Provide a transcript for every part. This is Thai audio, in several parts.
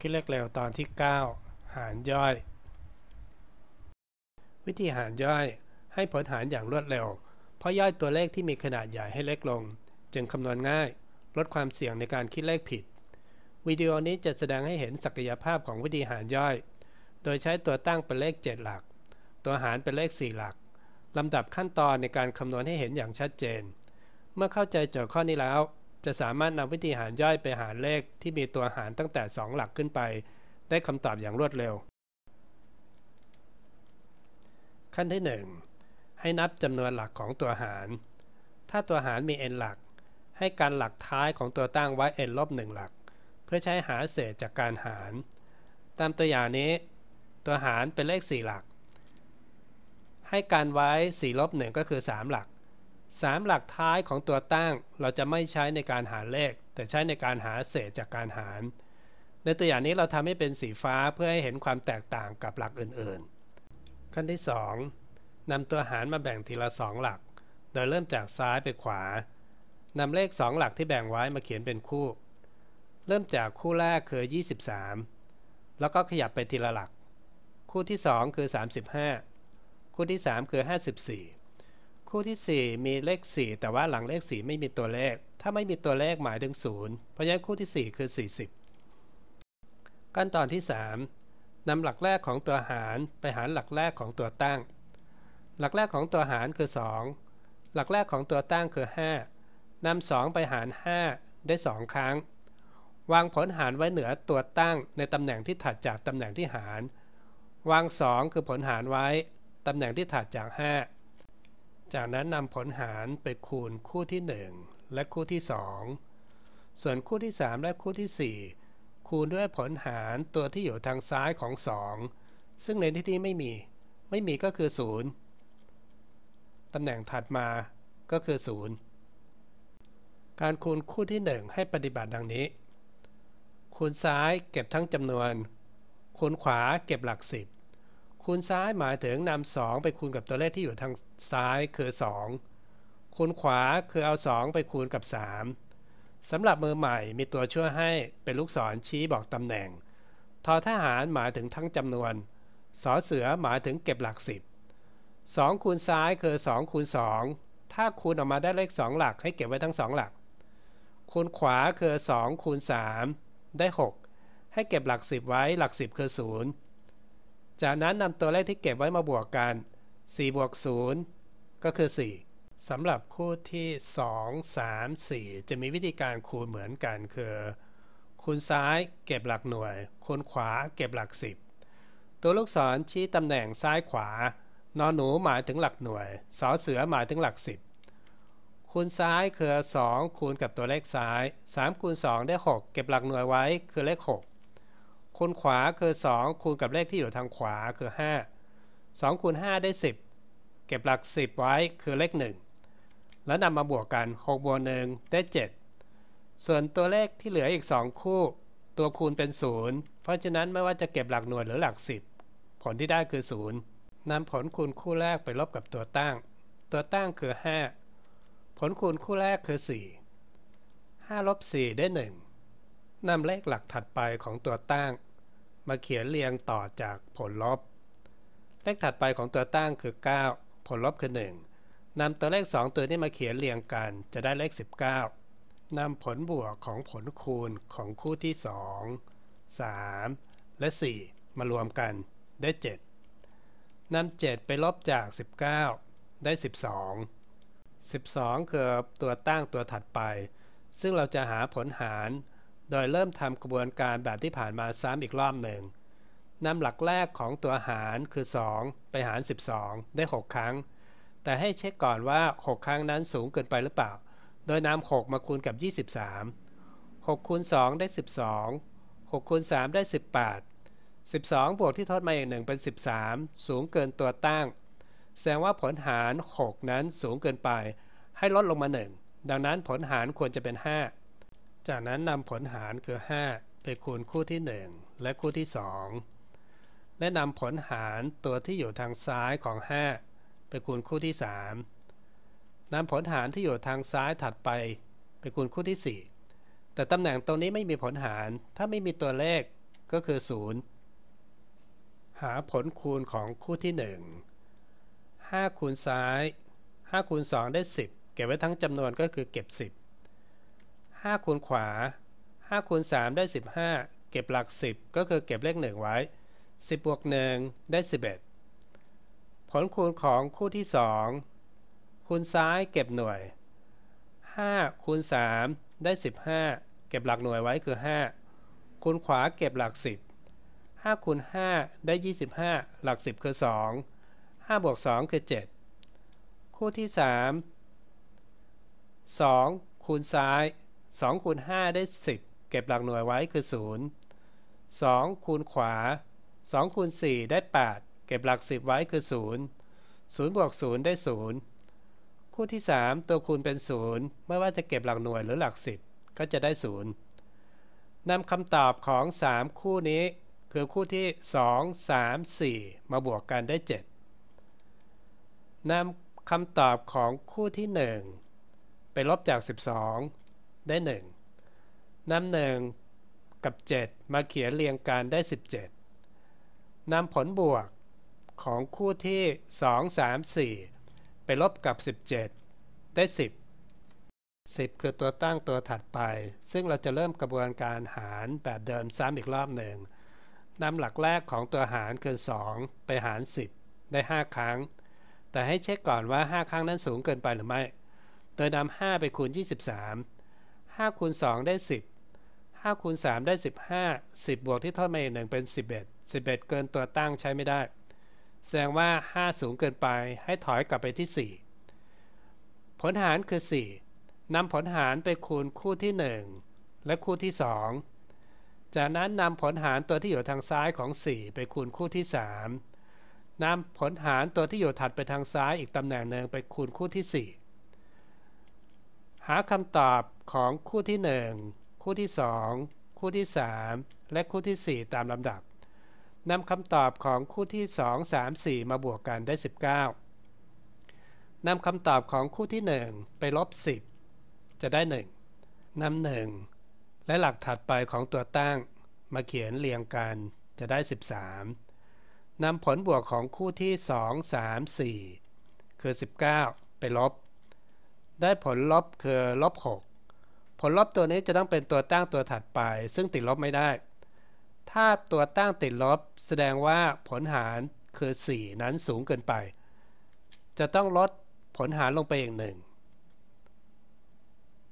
คิดเลขเร็วตอนที่ 9 หารย่อย วิธีหารย่อย ให้ผลหารอย่างรวดเร็ว เพราะย่อยตัวเลขที่มีขนาดใหญ่ให้เล็กลง จึงคำนวณง่าย ลดความเสี่ยงในการคิดเลขผิด วิดีโอนี้จะแสดงให้เห็นศักยภาพของวิธีหารย่อย โดยใช้ตัวตั้งเป็นเลข 7 หลัก ตัวหารเป็นเลข 4 หลักลำดับขั้นตอนในการคำนวณให้เห็นอย่างชัดเจน เมื่อเข้าใจโจทย์ข้อนี้แล้ว จะสามารถนำวิธีหารย่อยไปหารเลขที่มีตัวหารตั้งแต่ 2 หลักขึ้นไป ได้คำตอบอย่างรวดเร็ว ขั้นที่ 1 ให้นับจำนวนหลักของตัวหาร ถ้าตัวหารมี n หลัก ให้การหลักท้ายของตัวตั้งไว้ n ลบ1หลัก เพื่อใช้หาเศษจากการหาร ตามตัวอย่างนี้ ตัวหารเป็นเลข 4 หลัก ให้การไว้4ลบ1ก็คือ 3 หลัก 3 หลักท้ายของตัวตั้งเราจะไม่ใช้ในการหารเลข แต่ใช้ในการหาเศษจากการหาร ในตัวอย่างนี้เราทำให้เป็นสีฟ้าเพื่อให้เห็นความแตกต่างกับหลักอื่นๆ ขั้นที่2นำตัวหารมาแบ่งทีละ 2 หลัก โดยเริ่มจากซ้ายไปขวานำเลข 2 หลักที่แบ่งไว้มาเขียนเป็นคู่ เริ่มจากคู่แรกคือ 23 แล้วก็ขยับไปทีละหลัก คู่ที่ 2 คือ 35 คู่ที่ 3 คือ 54 คู่ที่ 4 มีเลข 4 แต่ว่าหลังเลข 4 ไม่มีตัวเลข ถ้าไม่มีตัวเลขหมายถึง 0 เพราะฉะนั้นคู่ที่ 4 คือ 40 ขั้นตอนที่ 3นำหลักแรกของตัวหารไปหารหลักแรกของตัวตั้ง หลักแรกของตัวหารคือ 2 หลักแรกของตัวตั้งคือ 5นำ2ไปหาร 5 ได้ 2 ครั้ง วางผลหารไว้เหนือตัวตั้งในตำแหน่งที่ถัดจากตำแหน่งที่หาร วาง 2 คือผลหารไว้ตำแหน่งที่ถัดจาก 5 จากนั้นนำผลหารไปคูณคู่ที่ 1 และคู่ที่ 2 ส่วนคู่ที่ 3 และคู่ที่ 4 คูณด้วยผลหารตัวที่อยู่ทางซ้ายของ 2 ซึ่งในที่นี้ไม่มี ไม่มีก็คือ 0ตำแหน่งถัดมาก็คือ 0 การคูณคู่ที่ 1 ให้ปฏิบัติดังนี้ คูณซ้ายเก็บทั้งจำนวน คูณขวาเก็บหลัก 10 คูณซ้ายหมายถึงนำ2ไปคูณกับตัวเลขที่อยู่ทางซ้ายคือ 2 คูณขวาคือเอา 2 ไปคูณกับ 3สำหรับมือใหม่มีตัวช่วยให้เป็นลูกศรชี้บอกตำแหน่งทอทหารหมายถึงทั้งจำนวนสอเสือหมายถึงเก็บหลัก10 2คูณซ้ายคือ2คูณ2ถ้าคูณออกมาได้เลข 2 หลักให้เก็บไว้ทั้ง 2 หลัก คูณขวาคือ2คูณ3ได้ 6 ให้เก็บหลัก 10 ไว้หลัก 10 คือ 0 จากนั้นนำตัวเลขที่เก็บไว้มาบวกกัน 4 บวก 0 ก็คือ 4สำหรับคู่ที่ 2 3 4 จะมีวิธีการคูณเหมือนกัน คือ คูณซ้ายเก็บหลักหน่วย คูณขวาเก็บหลัก 10 ตัวลูกศรชี้ตำแหน่งซ้ายขวานอนหนูหมายถึงหลักหน่วยสอเสือหมายถึงหลัก 10 คูณซ้ายคือ 2 คูณกับตัวเลขซ้าย 3 คูณ 2 ได้ 6 เก็บหลักหน่วยไว้คือเลข 6 คูณขวาคือ 2 คูณกับเลขที่อยู่ทางขวาคือ 5 2คูณ5ได้ 10 เก็บหลัก 10 ไว้คือเลข 1 แล้วนำมาบวกกัน6บวก1ได้ 7 ส่วนตัวเลขที่เหลืออีก 2 คู่ ตัวคูณเป็น 0 เพราะฉะนั้นไม่ว่าจะเก็บหลักหน่วยหรือหลัก 10 ผลที่ได้คือ 0นำผลคูณคู่แรกไปลบกับตัวตั้ง ตัวตั้งคือ 5 ผลคูณคู่แรกคือ 4 5ลบ4ได้ 1นำเลขหลักถัดไปของตัวตั้ง มาเขียนเรียงต่อจากผลลบ เลขถัดไปของตัวตั้งคือ 9 ผลลบคือ 1นำตัวเลข 2 ตัวนี้มาเขียนเรียงกันจะได้เลข 19นำผลบวกของผลคูณของคู่ที่ 2 3 และ 4 มารวมกันได้ 7นำ7ไปลบจาก 19 ได้ 12 12 คือตัวตั้งตัวถัดไป ซึ่งเราจะหาผลหาร โดยเริ่มทำกระบวนการแบบที่ผ่านมาซ้ำอีกรอบหนึ่งนำหลักแรกของตัวหารคือ 2 ไปหาร 12 ได้ 6 ครั้ง แต่ให้เช็คก่อนว่า 6 ครั้งนั้นสูงเกินไปหรือเปล่า โดยนำ6มาคูณกับ 23 6คูณ2ได้ 12 6คูณ3ได้ 18 12 บวกที่ทดมาอย่างหนึ่งเป็น 13 สูงเกินตัวตั้ง แสดงว่าผลหาร 6 นั้นสูงเกินไป ให้ลดลงมา 1 ดังนั้นผลหารควรจะเป็น 5 จากนั้นนำผลหารคือ 5 ไปคูณคู่ที่ 1 และคู่ที่ 2 และนำผลหารตัวที่อยู่ทางซ้ายของ 5 ไปคูณคู่ที่ 3 นำผลหารที่อยู่ทางซ้ายถัดไป ไปคูณคู่ที่ 4 แต่ตำแหน่งตรงนี้ไม่มีผลหาร ถ้าไม่มีตัวเลขก็คือ 0 หาผลคูณของคู่ที่ 1 5 คูณซ้าย 5 คูณ 2 ได้ 10 เก็บไว้ทั้งจำนวนก็คือเก็บ 10 5คูณขวา5คูณ3ได้ 15 เก็บหลัก 10 ก็คือเก็บเลข 1 ไว้ 10บวก1ได้ 11 ผลคูณของคู่ที่ 2 คูณซ้ายเก็บหน่วย 5คูณ3ได้ 15 เก็บหลักหน่วยไว้คือ 5 คูณขวาเก็บหลัก 10 5คูณ5ได้ 25 หลัก 10 คือ 2 5บวก2คือ 7 คู่ที่ 3 2คูณซ้าย 2คูณ5ได้ 10 เก็บหลักหน่วยไว้คือ 0 2คูณขวา 2คูณ4ได้ 8 เก็บหลัก 10 ไว้คือ 0 0บวก0ได้ 0 คู่ที่ 3 ตัวคูณเป็น 0 ไม่ว่าจะเก็บหลักหน่วยหรือหลัก 10 ก็จะได้ 0นำคำตอบของ 3 คู่นี้ คือคู่ที่ 2 3 4 มาบวกกันได้ 7นำคำตอบของคู่ที่ 1 ไปลบจาก 12 ได้ 1นำ1กับ 7 มาเขียนเรียงกันได้ 17นำผลบวกของคู่ที่ 2 3 4 ไปลบกับ 17 ได้ 10 10 คือตัวตั้งตัวถัดไป ซึ่งเราจะเริ่มกระบวนการหารแบบเดิมซ้ำอีกรอบหนึ่งนำหลักแรกของตัวหารคือ 2 ไปหาร 10 ได้ 5 ครั้ง แต่ให้เช็คก่อนว่า 5 ครั้งนั้นสูงเกินไปหรือไม่ โดยนำ5ไปคูณ 23 5คูณ2ได้ 10 5คูณ3ได้ 15 10 บวกที่ทอดมาอีกหนึ่งเป็น 11 11 เกินตัวตั้งใช้ไม่ได้ แสดงว่า 5 สูงเกินไปให้ถอยกลับไปที่ 4 ผลหารคือ 4นำผลหารไปคูณคู่ที่ 1 และคู่ที่ 2 จากนั้นนำผลหารตัวที่อยู่ทางซ้ายของ 4 ไปคูณคู่ที่ 3นำผลหารตัวที่อยู่ถัดไปทางซ้ายอีกตำแหน่งหนึ่งไปคูณคู่ที่ 4 หาคำตอบของคู่ที่ 1 คู่ที่ 2 คู่ที่ 3 และคู่ที่ 4 ตามลำดับนำคำตอบของคู่ที่ 2 3 4 มาบวกกันได้ 19นำคำตอบของคู่ที่ 1 ไปลบ 10 จะได้ 1นำหนึ่งและหลักถัดไปของตัวตั้ง มาเขียนเรียงกันจะได้ 13นำผลบวกของคู่ที่ 2 3 4 คือ 19 ไปลบ ได้ผลลบคือลบ6ผลลบตัวนี้จะต้องเป็นตัวตั้งตัวถัดไป ซึ่งติดลบไม่ได้ ถ้าตัวตั้งติดลบ แสดงว่าผลหารคือ 4 นั้นสูงเกินไป จะต้องลดผลหารลงไปอีกหนึ่ง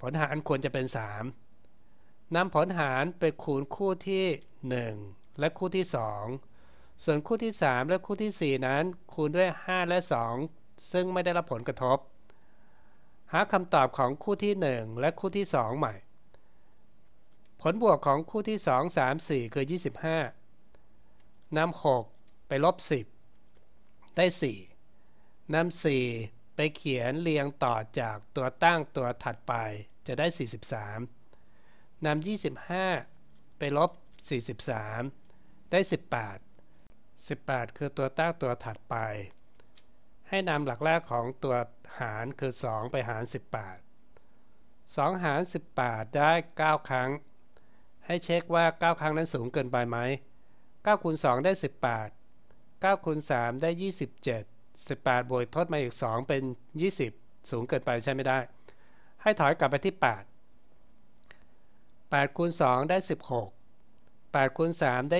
ผลหารควรจะเป็น 3นำผลหารไปคูณคู่ที่ 1 และคู่ที่ 2 ส่วนคู่ที่ 3 และคู่ที่ 4 นั้นคูณด้วย 5 และ 2 ซึ่งไม่ได้รับผลกระทบ หาคำตอบของคู่ที่ 1 และคู่ที่ 2 ใหม่ ผลบวกของคู่ที่ 2 3 4 คือ 25นำ6ไปลบ 10 ได้ 4นำ4ไปเขียนเรียงต่อจากตัวตั้งตัวถัดไปจะได้ 43นำ25 ไปลบ 43 ได้ 18 18 คือตัวตั้งตัวถัดไป ให้นำหลักแรกของตัวหารคือ 2 ไปหาร 18 2 หาร 18 ได้ 9 ครั้ง ให้เช็คว่า 9 ครั้งนั้นสูงเกินไปไหม9คูณ2ได้ 18 9คูณ3ได้ 27 18 บวกทดมาอีก 2 เป็น 20 สูงเกินไปใช่ไม่ได้ ให้ถอยกลับไปที่ 8 8คูณ2ได้ 16 8คูณ3ได้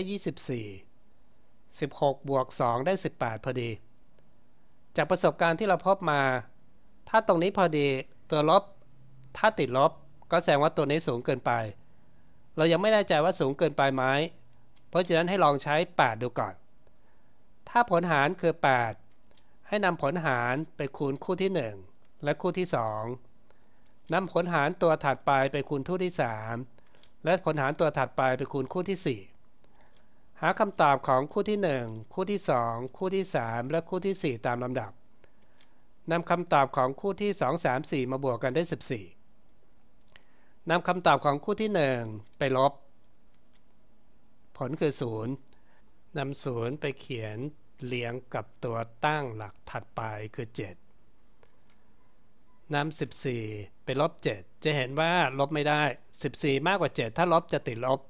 24 16 บวก 2 ได้ 18 พอดี จากประสบการณ์ที่เราพบมา ถ้าตรงนี้พอดีตัวลบ ถ้าติดลบ ก็แสดงว่าตัวนี้สูงเกินไป เรายังไม่แน่ใจว่าสูงเกินไปไหมเพราะฉะนั้นให้ลองใช้ 8 ดูก่อน ถ้าผลหารคือ 8 ให้นำผลหารไปคูณคู่ที่ 1 และคู่ที่ 2 นำผลหารตัวถัดไปไปคูณคู่ที่ 3 และผลหารตัวถัดไปไปคูณคู่ที่ 4 หาคำตอบของคู่ที่ 1 คู่ที่ 2 คู่ที่ 3 และคู่ที่ 4 ตามลำดับนำคำตอบของคู่ที่ 2 3 4 มาบวกกันได้ 14นำคำตอบของคู่ที่ 1 ไปลบ ผลคือ 0นำ0ไปเขียนเลี้ยงกับตัวตั้งหลักถัดไปคือ 7นำ14 ไปลบ 7 จะเห็นว่าลบไม่ได้ 14 มากกว่า 7 ถ้าลบจะติดลบ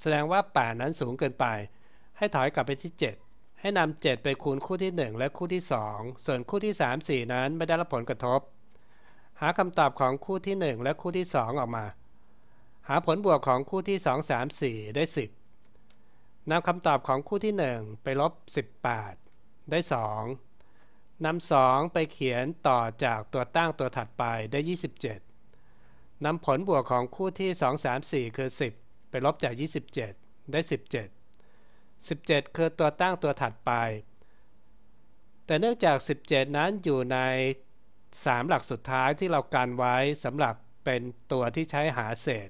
แสดงว่า 8 นั้นสูงเกินไป ให้ถอยกลับไปที่ 7 ให้นำ7ไปคูณคู่ที่ 1 และคู่ที่ 2 ส่วนคู่ที่ 3 4 นั้นไม่ได้รับผลกระทบ หาคำตอบของคู่ที่ 1 และคู่ที่ 2 ออกมา หาผลบวกของคู่ที่ 2 3 4 ได้ 10นำคำตอบของคู่ที่ 1 ไปลบ 18 ได้ 2นำ2ไปเขียนต่อจากตัวตั้งตัวถัดไปได้ 27นำผลบวกของคู่ที่ 2 3 4 คือ 10 ลบจาก 27 ได้ 17 17 คือตัวตั้งตัวถัดไป แต่เนื่องจาก 17 นั้นอยู่ใน 3 หลักสุดท้ายที่เรากันไว้สำหรับเป็นตัวที่ใช้หาเศษ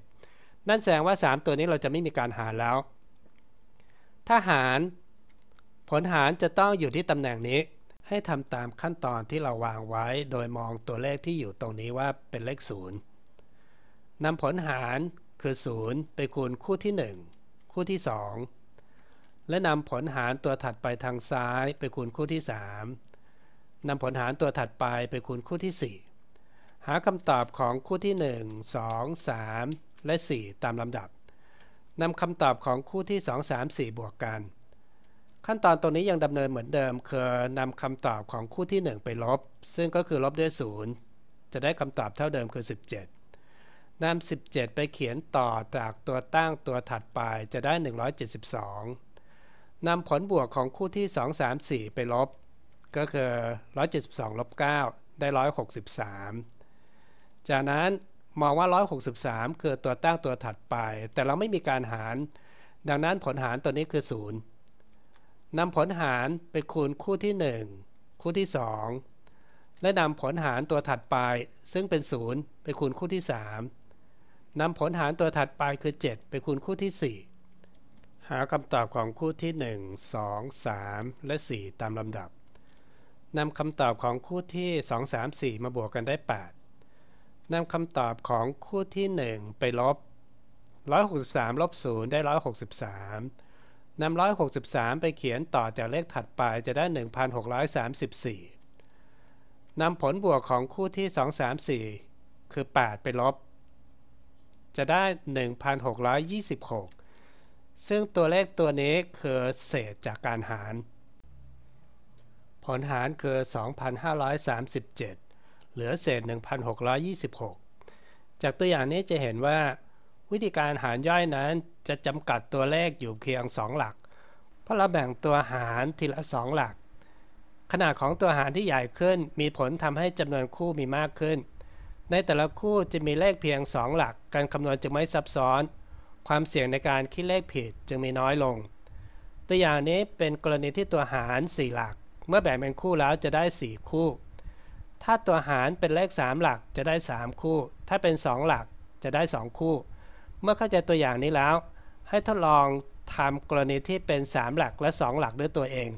นั่นแสดงว่า 3 ตัวนี้เราจะไม่มีการหารแล้ว ถ้าหาร ผลหารจะต้องอยู่ที่ตำแหน่งนี้ให้ทำตามขั้นตอนที่เราวางไว้ โดยมองตัวเลขที่อยู่ตรงนี้ว่าเป็นเลข 0นำผลหาร คือ 0 ไปคูณคู่ที่ 1 คู่ที่ 2 และนำผลหารตัวถัดไปทางซ้ายไปคูณคู่ที่ 3นำผลหารตัวถัดไปไปคูณคู่ที่ 4 หาคำตอบของคู่ที่ 1 2 3 และ 4 ตามลำดับนำคำตอบของคู่ที่ 2 3 4 บวกกัน ขั้นตอนตรงนี้ยังดำเนินเหมือนเดิม คือนำคำตอบของคู่ที่ 1 ไปลบ ซึ่งก็คือลบด้วย 0 จะได้คำตอบเท่าเดิมคือ 17 นำ17 ไปเขียนต่อจากตัวตั้งตัวถัดไปจะได้ 172นำผลบวกของคู่ที่ 2 3 4 ไปลบ ก็คือ 172ลบ9ได้ 163 จากนั้นมองว่า 163 คือตัวตั้งตัวถัดไป แต่เราไม่มีการหาร ดังนั้นผลหารตัวนี้คือ 0นำผลหารไปคูณคู่ที่ 1 คู่ที่ 2และนำผลหารตัวถัดไป ซึ่งเป็น 0 ไปคูณคู่ที่ 3 นำผลหารตัวถัดไปคือ 7 ไปคูณคู่ที่ 4 หาคำตอบของคู่ที่ 1 2 3 และ 4 ตามลำดับนำคำตอบของคู่ที่ 2 3 4 มาบวกกันได้ 8นำคำตอบของคู่ที่ 1 ไปลบ 163ลบ0ได้ 163นำ163 ไปเขียนต่อจากเลขถัดไปจะได้ 1634นำผลบวกของคู่ที่ 2 3 4 คือ 8 ไปลบ จะได้ 1,626 ซึ่งตัวเลขตัวนี้คือเศษจากการหาร ผลหารคือ 2,537 เหลือเศษ 1,626 จากตัวอย่างนี้จะเห็นว่าวิธีการหารย่อยนั้นจะจำกัดตัวเลขอยู่เพียง 2 หลัก เพราะเราแบ่งตัวหารทีละ 2 หลัก ขนาดของตัวหารที่ใหญ่ขึ้นมีผลทำให้จำนวนคู่มีมากขึ้น ในแต่ละคู่จะมีเลขเพียง 2 หลัก การคำนวณจึงไม่ซับซ้อน ความเสี่ยงในการคิดเลขผิดจึงมีน้อยลง ตัวอย่างนี้เป็นกรณีที่ตัวหาร 4 หลัก เมื่อแบ่งเป็นคู่แล้วจะได้ 4 คู่ ถ้าตัวหารเป็นเลข 3 หลักจะได้ 3 คู่ ถ้าเป็น 2 หลักจะได้ 2 คู่ เมื่อเข้าใจตัวอย่างนี้แล้ว ให้ทดลองทำกรณีที่เป็น 3 หลักและ 2 หลักด้วยตัวเอง